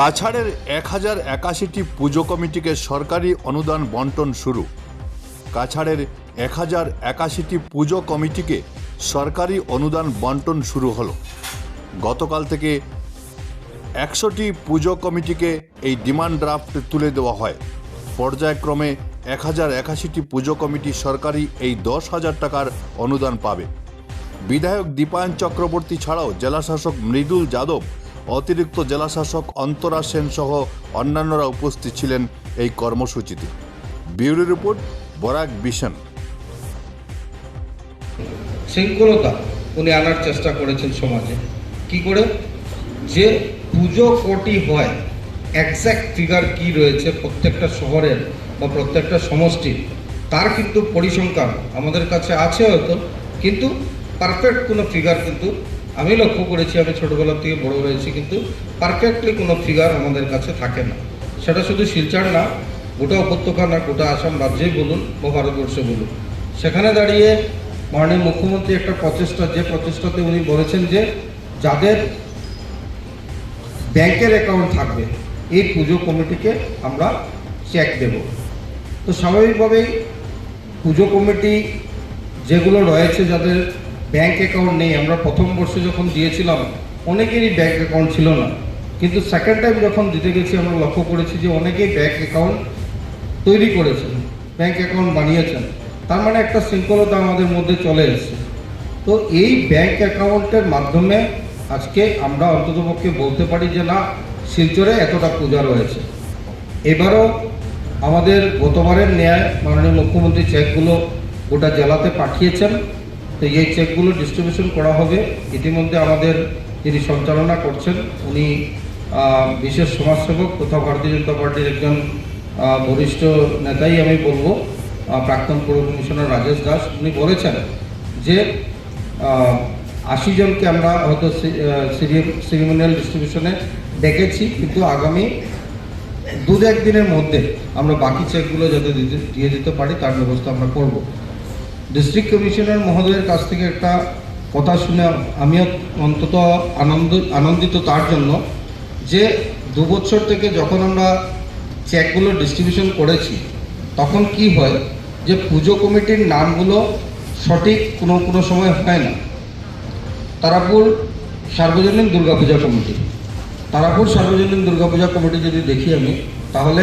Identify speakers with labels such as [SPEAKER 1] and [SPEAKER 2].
[SPEAKER 1] কাছাড়ের এক হাজার একাশিটি পুজো কমিটিকে সরকারি অনুদান বন্টন শুরু। কাছাড়ের এক হাজার একাশিটি পুজো কমিটিকে সরকারি অনুদান বন্টন শুরু হলো। গতকাল থেকে একশোটি পুজো কমিটিকে এই ডিমান্ড ড্রাফট তুলে দেওয়া হয়। পর্যায়ক্রমে এক হাজার একাশিটি পুজো কমিটি সরকারি এই দশ হাজার টাকার অনুদান পাবে। বিধায়ক দীপায়ন চক্রবর্তী ছাড়াও জেলাশাসক মৃদুল যাদব অতিরিক্ত জেলাশাসক অন্তরা সেন সহ অন্যান্যরা উপস্থিত ছিলেন এই কর্মসূচিতে। ব্যুরো রিপোর্ট, বরাক বিশন
[SPEAKER 2] শৃঙ্খলতা, উনি আনার চেষ্টা করেছেন সমাজে। কি করে? যে পুজো কোটি হয় একজ্যাক্ট ফিগার কি রয়েছে প্রত্যেকটা শহরের বা প্রত্যেকটা সমষ্টির, তার কিন্তু পরিসংখ্যান আমাদের কাছে আছে হয়তো, কিন্তু পারফেক্ট কোনো ফিগার কিন্তু আমি লক্ষ্য করেছি, আমি ছোটোবেলা থেকে বড় হয়েছি, কিন্তু পারফেক্টলি কোনো ফিগার আমাদের কাছে থাকে না। সেটা শুধু শিলচর না, গোটা উপত্যকা না, গোটা আসাম রাজ্যেই বলুন বা ভারতবর্ষে বলুন। সেখানে দাঁড়িয়ে মাননীয় মুখ্যমন্ত্রী একটা প্রচেষ্টা, যে প্রচেষ্টাতে উনি বলেছেন যে যাদের ব্যাংকের অ্যাকাউন্ট থাকবে, এই পুজো কমিটিকে আমরা চেক দেব। তো স্বাভাবিকভাবেই পুজো কমিটি যেগুলো রয়েছে, যাদের ব্যাংক অ্যাকাউন্ট নেই। আমরা প্রথম বর্ষে যখন দিয়েছিলাম, অনেকেরই ব্যাংক অ্যাকাউন্ট ছিল না। কিন্তু সেকেন্ড টাইম যখন দিতে গেছি, আমরা লক্ষ্য করেছি যে অনেকেই ব্যাংক অ্যাকাউন্ট তৈরি করেছেন, ব্যাংক অ্যাকাউন্ট বানিয়েছেন। তার মানে একটা শৃঙ্খলতা আমাদের মধ্যে চলে এসেছে। তো এই ব্যাংক অ্যাকাউন্টের মাধ্যমে আজকে আমরা অন্ততপক্ষে বলতে পারি যে, না, শিলচরে এতটা পূজা রয়েছে। এবারও আমাদের গতবারের ন্যায় মাননীয় মুখ্যমন্ত্রী চেকগুলো গোটা জেলাতে পাঠিয়েছেন। তো এই চেকগুলো ডিস্ট্রিবিউশন করা হবে। ইতিমধ্যে আমাদের যিনি সঞ্চালনা করছেন, উনি বিশেষ সমাজসেবক তথা ভারতীয় জনতা পার্টির একজন বরিষ্ঠ নেতাই আমি বলব প্রাক্তন পৌর কমিশনার রাজেশ দাস। উনি বলেছেন যে আশি জনকে আমরা হয়তো সিরিমিনাল ডিস্ট্রিবিউশনে ডেকেছি, কিন্তু আগামী দু এক দিনের মধ্যে আমরা বাকি চেকগুলো যাতে দিয়ে দিতে পারি, তার ব্যবস্থা আমরা করব। ডিস্ট্রিক্ট কমিশনার মহোদয়ের কাছ থেকে একটা কথা শুনে আমিও অন্তত আনন্দ, আনন্দিত তার জন্য যে দু বছর থেকে যখন আমরা চেকগুলো ডিস্ট্রিবিউশন করেছি, তখন কি হয় যে পুজো কমিটির নামগুলো সঠিক কোনো কোনো সময় হয় না। তারাপুর সার্বজনীন দুর্গাপূজা কমিটি। তারাপুর সার্বজনীন দুর্গাপূজা কমিটি যদি দেখি আমি, তাহলে